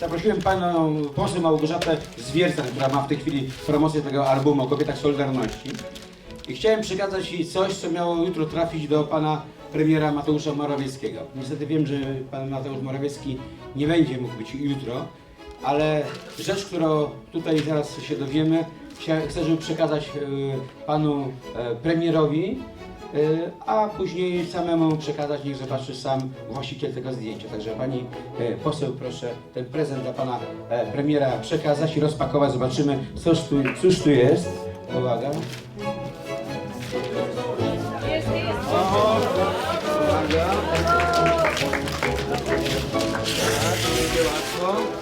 Zaprosiłem panią poseł Małgorzatę Zwiercan, która ma w tej chwili promocję tego albumu o kobietach Solidarności. I chciałem przekazać jej coś, co miało jutro trafić do pana premiera Mateusza Morawieckiego. Niestety wiem, że pan Mateusz Morawiecki nie będzie mógł być jutro, ale rzecz, którą tutaj zaraz się dowiemy, chcę, żeby przekazać e, panu e, premierowi, a później samemu przekazać, niech zobaczy sam właściciel tego zdjęcia. Także pani e, poseł, proszę ten prezent dla pana e, premiera przekazać i rozpakować. Zobaczymy, cóż tu, cóż tu jest. Uwaga. Uwaga. Tak, będzie łatwo.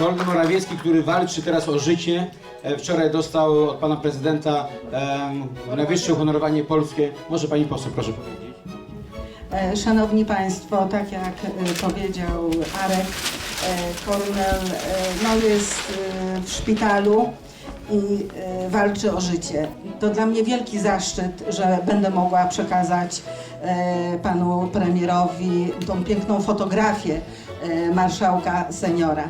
Kornel Morawiecki, który walczy teraz o życie, e, wczoraj dostał od pana prezydenta em, najwyższe uhonorowanie polskie. Może pani poseł, proszę powiedzieć. E, Szanowni Państwo, tak jak e, powiedział Arek, Kornel no jest w szpitalu i walczy o życie. To dla mnie wielki zaszczyt, że będę mogła przekazać panu premierowi tą piękną fotografię marszałka seniora.